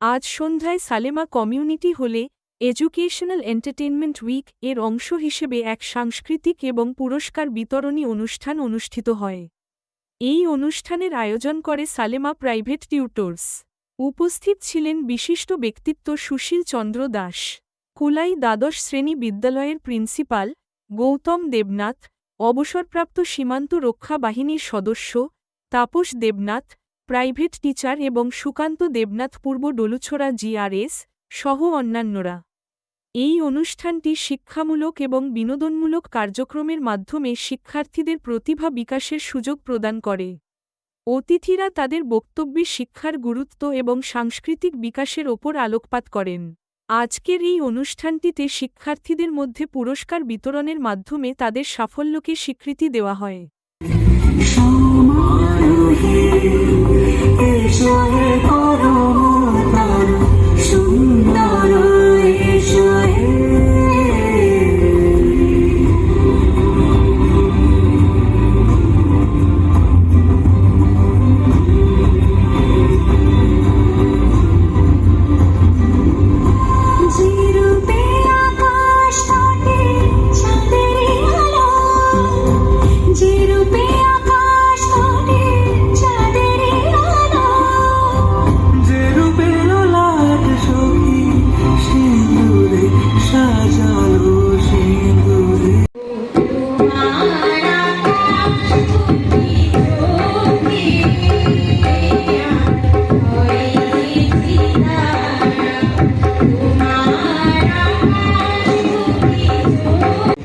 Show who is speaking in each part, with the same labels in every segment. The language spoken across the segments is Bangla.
Speaker 1: আজ সন্ধ্যায় সালেমা কমিউনিটি হলে এডুকেশনাল এন্টারটেনমেন্ট উইক এর অংশ হিসেবে এক সাংস্কৃতিক এবং পুরস্কার বিতরণী অনুষ্ঠান অনুষ্ঠিত হয়। এই অনুষ্ঠানের আয়োজন করে সালেমা প্রাইভেট টিউটর্স। উপস্থিত ছিলেন বিশিষ্ট ব্যক্তিত্ব সুশীল চন্দ্র দাস, কুলাই দ্বাদশ শ্রেণি বিদ্যালয়ের প্রিন্সিপাল গৌতম দেবনাথ, অবসরপ্রাপ্ত সীমান্ত রক্ষা বাহিনীর সদস্য তাপস দেবনাথ প্রাইভেট টিচার এবং সুকান্ত দেবনাথ পূর্ব ডলুছড়া জিআরএস সহ অন্যান্যরা। এই অনুষ্ঠানটি শিক্ষামূলক এবং বিনোদনমূলক কার্যক্রমের মাধ্যমে শিক্ষার্থীদের প্রতিভা বিকাশের সুযোগ প্রদান করে। অতিথিরা তাদের বক্তব্যে শিক্ষার গুরুত্ব এবং সাংস্কৃতিক বিকাশের ওপর আলোকপাত করেন। আজকের এই অনুষ্ঠানটিতে শিক্ষার্থীদের মধ্যে পুরস্কার বিতরণের মাধ্যমে তাদের সাফল্যকে স্বীকৃতি দেওয়া হয়।
Speaker 2: সমারোহে এসো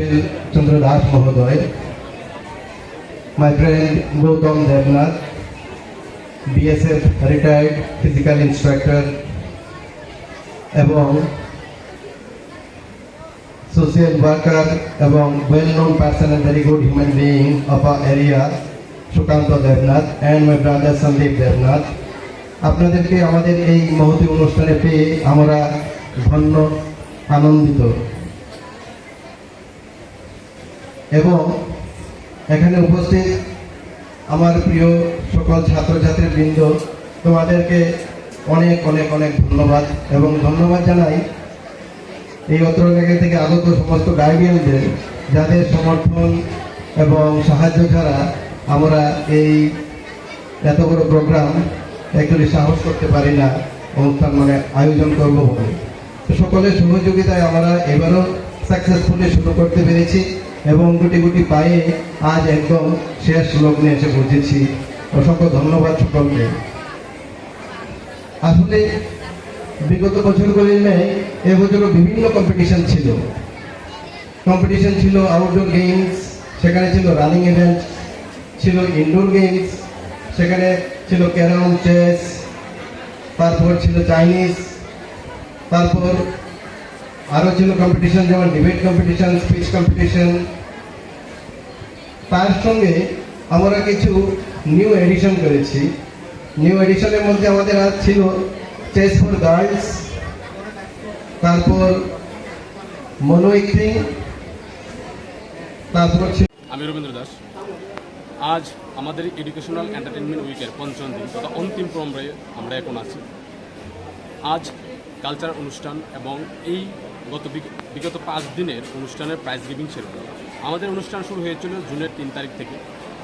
Speaker 3: Phil Chandra Das my friend Gautam Devnath, BSF retired physical instructor এবং social worker এবং well-known person and very good human being of our area, Sukanta Debnath and my brother Sandeep Debnath আপনাদেরকে আমাদের এই মহতি অনুষ্ঠানে পেয়ে আমরা ধন্য আনন্দিত এবং এখানে উপস্থিত আমার প্রিয় সকল ছাত্রছাত্রী বৃন্দ তোমাদেরকে অনেক অনেক অনেক ধন্যবাদ এবং ধন্যবাদ জানাই এই অত্র জায়গা থেকে আগত সমস্ত গার্ডিয়ানদের যাদের সমর্থন এবং সাহায্য ছাড়া আমরা এই এত বড় প্রোগ্রাম একচুয়ালি সাহস করতে পারি না অনুষ্ঠান মানে আয়োজন করব বলে। সকলের সহযোগিতায় আমরা এবারও সাকসেসফুলি শুরু করতে পেরেছি। এবং গুটি গুটি পায়ে আজ একদম শেষ লগ্নে এসে পৌঁছেছি। অসংখ্য ধন্যবাদ সকলকে। আসলে বিগত বছরগুলির নেই এবছরও বিভিন্ন কম্পিটিশন ছিল। কম্পিটিশন ছিল আউটডোর গেমস সেখানে ছিল রানিং ইভেন্ট ছিল ইনডোর গেমস সেখানে ছিল ক্যারাম চেস তারপর ছিল চাইনিজ তারপর আরও ছিল কম্পিটিশন যেমন ডিবেট কম্পিটিশন স্পিচ কম্পিটিশন তার সঙ্গে আমরা কিছু নিউ এডিশন করেছি। নিউ এডিশনের মধ্যে আমাদের আজ ছিল চেস ফর গার্লস তারপর মনোইক্রিং তারপর
Speaker 4: আমি রবীন্দ্র দাস। আজ আমাদের এডুকেশনাল এন্টারটেনমেন্ট উইকের পঞ্চম দিন তথা অন্তিম পর্বে আমরা এখন আছি। আজ কালচার অনুষ্ঠান এবং এই গত বিগ- বিগত পাঁচ দিনের অনুষ্ঠানের প্রাইজ গিভিং ছিল আমাদের অনুষ্ঠান শুরু হয়েছিল জুনের তিন তারিখ থেকে।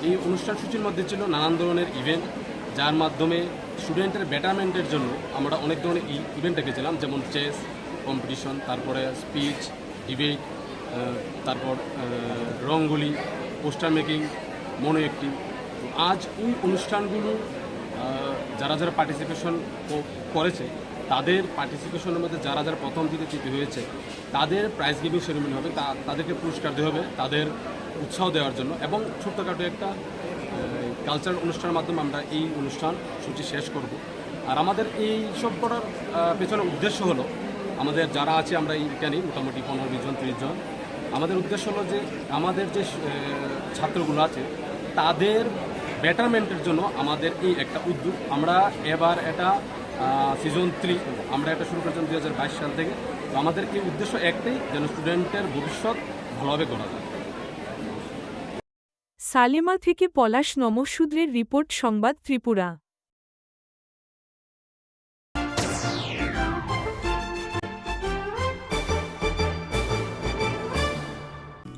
Speaker 4: এই অনুষ্ঠান সূচির মধ্যে ছিল নানান ধরনের ইভেন্ট যার মাধ্যমে স্টুডেন্টের বেটারমেন্টের জন্য আমরা অনেক ধরনের ইভেন্ট রেখেছিলাম যেমন চেস কম্পিটিশন তারপরে স্পিচ ডিবেট তারপর রঙ্গোলি পোস্টার মেকিং মনো একটি। আজ ওই অনুষ্ঠানগুলো যারা যারা পার্টিসিপেশন করেছে তাদের পার্টিসিপেশনের মধ্যে যারা যারা প্রথম দিকে তৃতীয় হয়েছে, তাদের প্রাইজ গিভিং সেরেমনি হবে। তাদেরকে পুরস্কার দেওয়া হবে, তাদের উৎসাহ দেওয়ার জন্য। এবং ছোট্টখাটো একটা কালচার অনুষ্ঠানের মাধ্যমে আমরা এই অনুষ্ঠান সূচি শেষ করব। আর আমাদের এই সব করার পেছনে উদ্দেশ্য হলো, আমাদের যারা আছে আমরা এইখানে মোটামুটি পনেরো, বিশ জন, ত্রিশ জন। আমাদের উদ্দেশ্য হলো যে, আমাদের যে ছাত্রগুলো আছে, তাদের বেটারমেন্টের জন্য আমাদের এই একটা উদ্যোগ। আমরা এবার এটা সিজন থ্রি আমরা এটা শুরু করেছিলাম দুই হাজার বাইশ সাল থেকে। তো আমাদের কি উদ্দেশ্য একটাই, যেন স্টুডেন্টের ভবিষ্যৎ ভালোভাবে গড়া যায়।
Speaker 1: সালেমা থেকে পলাশ নমঃশূদ্রের রিপোর্ট, সংবাদ ত্রিপুরা।